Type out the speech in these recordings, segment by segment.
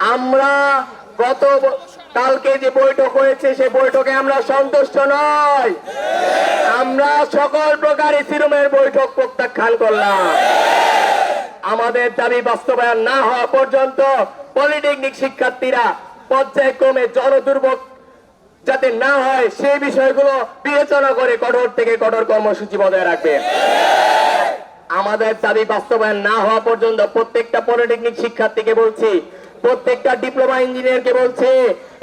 আমরা গত কালকে যে বৈঠক হয়েছে, সে বৈঠকে আমরা সন্তুষ্ট নয় আমরা সকল প্রকার ইসিরুমের বৈঠক প্রত্যাখ্যান করলাম। আমাদের দাবি বাস্তবায়ন না হওয়া পর্যন্ত পলিটেকনিক শিক্ষার্থীরা পর্যায়ক্রমে জনদুর্ভোগ যাতে না হয়, সেই বিষয়গুলো বিবেচনা করে কঠোর থেকে কঠোর কর্মসূচি বজায় রাখবে আমাদের দাবি বাস্তবায়ন না হওয়া পর্যন্ত প্রত্যেকটা পলিটেকনিক শিক্ষার্থীকে বলছি প্রত্যেকটা ডিপ্লোমা ইঞ্জিনিয়ারকে বলছি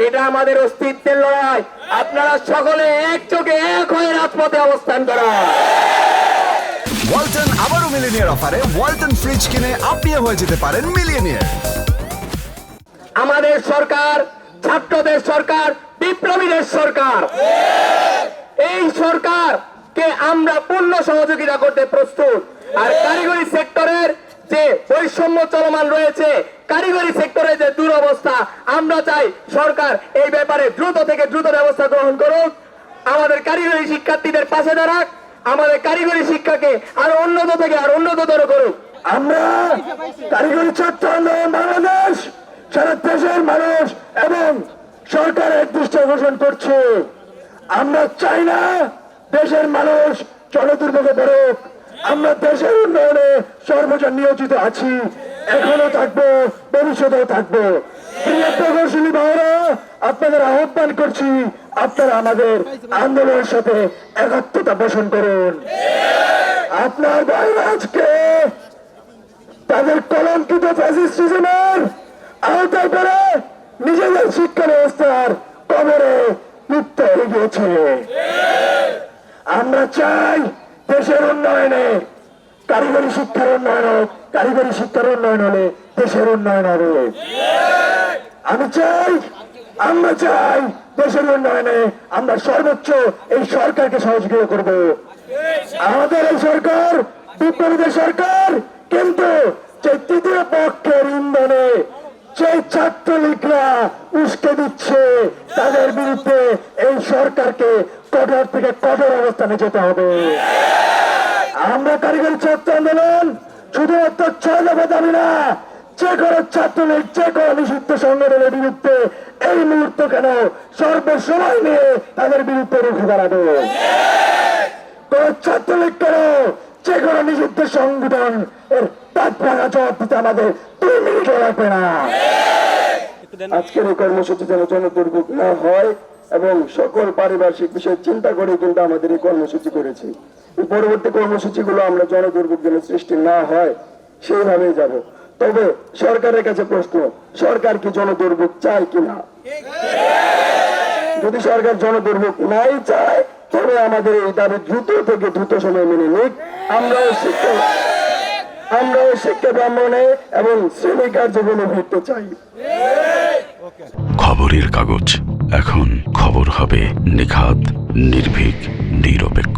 এটা আমাদের অস্তিত্বের লড়াই। আপনারা সকলে এক চোখে এক হয়ে রাজপথে অবস্থান করা ওয়ালটন আবারও মিলিনিয়ার অফারে ওয়ালটন ফ্রিজ কিনে আপনিও হয়ে যেতে পারেন মিলিয়নিয়ার। আমাদের সরকার ছাত্রদের সরকার বিপ্লবীদের সরকার। এই সরকার কে আমরা পূর্ণ সহযোগিতা করতে প্রস্তুত। আর কারিগরি সেক্টরের যে বৈষম্য চলমান রয়েছে, কারিগরি সেক্টরের যে দুরবস্থা, আমরা চাই সরকার এই ব্যাপারে দ্রুত থেকে দ্রুত ব্যবস্থা গ্রহণ করুক। আমাদের কারিগরি শিক্ষার্থীদের পাশে দাঁড়াক, আমাদের কারিগরি শিক্ষাকে আরও উন্নত থেকে আরও উন্নততর করুক। আমরা কারিগরি ছাত্র আন্দোলন বাংলাদেশ, সারা দেশের মানুষ এবং সরকারের দৃষ্টি আকর্ষণ করছে। আমরা চাই না দেশের মানুষ জনদুর্ভোগে পড়ুক। আমরা দেশের উন্নয়নে সর্বজন নিয়োজিত আছি। এখনও থাকব, ভবিষ্যতেও থাকব। প্রিয় প্রকৌশলী ভাইরা আপনাদের আহ্বান করছি, আপনারা আমাদের আন্দোলনের সাথে একাত্মতা পোষণ করুন। আপনার ভাইরা আজকে তাদের কলঙ্কিত ফ্যাসিস্টিজমের আওতায় পড়ে নিজেদের শিক্ষা ব্যবস্থার কবরে লিপ্ত হয়ে গিয়েছে। আমরা চাই দেশের উন্নয়নে কারিগরি শিক্ষার উন্নয়ন কারিগরি শিক্ষার উন্নয়ন হলে দেশের উন্নয়ন হবে। আমি চাই, আমরা চাই দেশের উন্নয়নে আমরা সর্বোচ্চ এই সরকারকে সহযোগিতা করব। আমাদের এই সরকার, বিপ্লবীদের সরকার, কিন্তু যে তৃতীয় পক্ষের ইন্ধনে সেই ছাত্রলীগরা উস্কে দিচ্ছে, তাদের বিরুদ্ধে এই সরকারকে কঠোর থেকে কঠোর অবস্থানে যেতে হবে। আমরা কারিগরি ছাত্র আন্দোলন, শুধুমাত্র ছয় দফা দাবি না, যে কোনো ছাত্রলীগ, যে কোনো নিষিদ্ধ সংগঠনের বিরুদ্ধে এই মুহূর্ত কেন সর্বসময় নিয়ে তাদের বিরুদ্ধে রুখে দাঁড়াবে? কোন ছাত্রলীগ কেন যে কোনো নিষিদ্ধ সংগঠন এর তাৎ ভাঙা জবাব দিতে আমাদের দুই মিনিট লাগবে না? আজকের এই কর্মসূচি যেন জনদুর্ভোগ না হয় এবং সকল পারিপার্শ্বিক বিষয় চিন্তা করে কিন্তু আমাদের এই কর্মসূচি করেছি। পরবর্তী কর্মসূচিগুলো আমরা জনদুর্ভোগ যেন সৃষ্টি না হয়, সেইভাবেই যাব। তবে সরকারের কাছে প্রশ্ন, সরকার কি জনদুর্ভোগ চায় কিনা? যদি সরকার জনদুর্ভোগ নাই চায়, তবে আমাদের এই দাবি দ্রুত থেকে দ্রুত সময় মেনে নিক। আমরাও শিক্ষা আমরাও শিক্ষা ব্রাহ্মণে এবং শ্রেণি কার্যক্রমে ভিড়তে চাই। খবরের কাগজ, এখন খবর হবে নিখাত, নির্ভীক, নিরপেক্ষ।